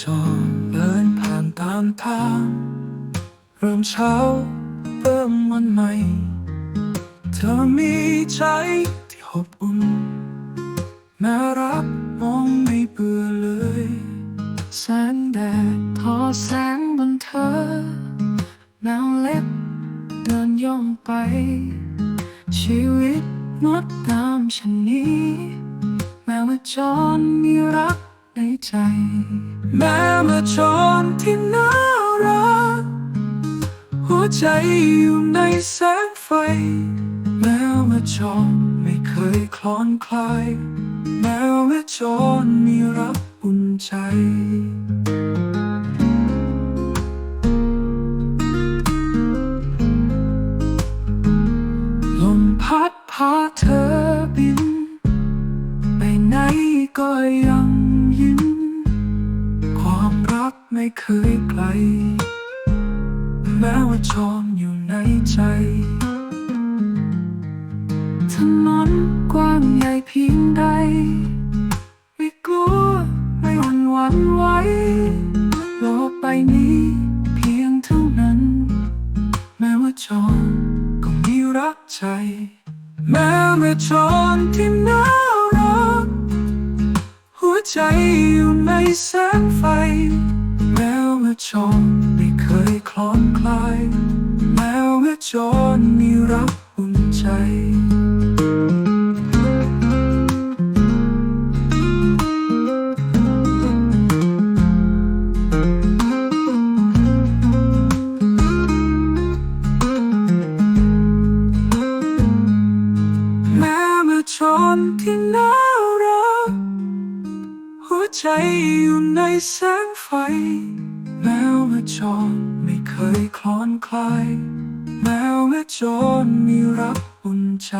จรเดินผ่านตามทางเริ่มเช้าเริ่มวันใหม่ เธอมีใจที่อบอุ่นน่รักมองไม่เบื่อเลย แสงแดดทอแสงบนเธอนาวเล็บเดินย่องไป ชีวิตงดงามเช่นนี้ แม้ว่าจรมีรัก ในใจ แม้ว่าจรที่น่ารัก หัวใจอยู่ในแสงไฟ แม้ว่าจรไม่เคยคลอนคลาย แม้ว่าจรมีรักอุ่นใจลมพัดพาเธอบิน ไปไหนก็ยัง ไม่เคยไกล แม้ว่าจรอยู่ในใจถนนกว้างใหญ่เพียงใด ไม่กลัว ไม่หวั่นหวั่นไหวโลกใบนี้เพียงเท่านั้น แม้ว่าจรก็มีรักใจ แม้ว่าจรที่น่ารัก หัวใจอยู่ในแสงไฟ ม้ว่าจรไม่เคยคลอนคลาย แม้ว่าจรมีรักอุ่นใจแม้เมื่อชนที่น่ารักหัวใจอยู่ในแสงไฟ แม้ว่าจรไม่เคยคลอนคลายแม้ว่าจรมีรักอุ่นใจ